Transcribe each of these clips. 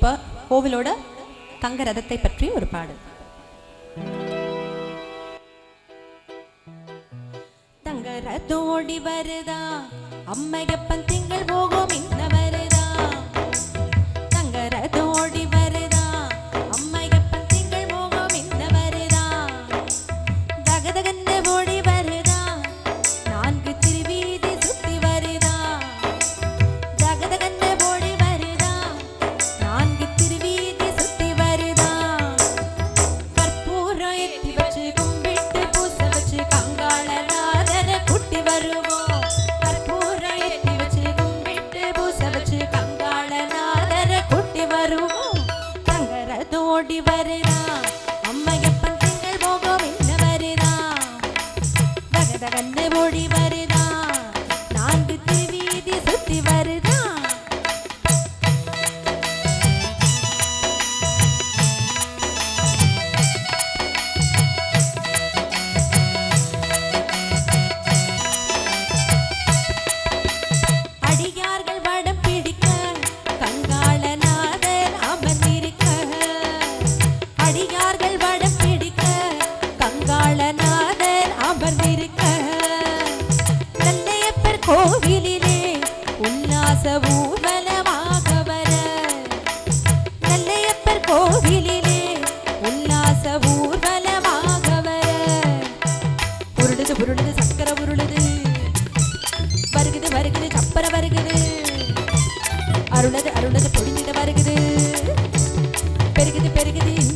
இப்போ கோவிலோட தங்க ரதத்தை பற்றி ஒரு பாடு தங்க ரதம் ஓடி வருதா? அம்மையப்பன் திங்கள் போகும் இந்த வருதா? தங்க ரதம் ஓடி வருதா? அம்மையப்பன் திங்கள் போகும் இந்த வருதா? தகதகன்னு ஓடி ஓடி வருதா அம்மையப்பன் திங்கள் போகும் என்ன வருதா தகதகன்னு ஓடி வருதா நான்கு திருவீதி சுத்தி வருதா. அடியார்கள் வடம் பிடிக்க கங்காளநாதர் அமர்ந்திருக்க. நல்லையப்பர் கோவிலிலே உல்லாச ஊர்வலமாக வர. நல்லையப்பர் கோவிலிலே உல்லாச ஊர்வலமாக வர. உருளுது உருளுது சக்கர உருளுது. வருகுது வருகுது சப்பர வருகுது. அருளது அருளது பொடிஞ்சிட வருகுது. பெருகுது பெருகுது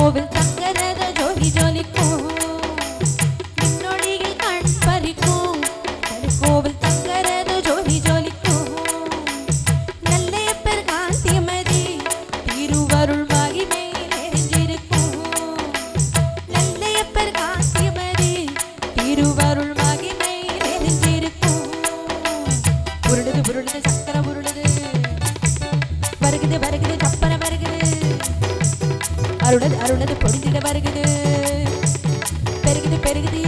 திருக்கோவில் தங்கரத ஜோதி ஜொலிக்கும் நொடியில் கண் பறிக்கும். திருக்கோவில் தங்கரத ஜோதி ஜொலிக்கும் நல்லையப்பர் காந்திமதி திருவருள் மகிமை நிறைஞ்சிருக்கும் நல்லையப்பர் காந்திமதி திருவருள் மகிமை நிறைஞ்சிருக்கும் உருளுது உருளுது சக்கர வருகுது வருகுது அருணது அருணது அருளது பொடிந்திட வருகுது பெருகுது பெருகுது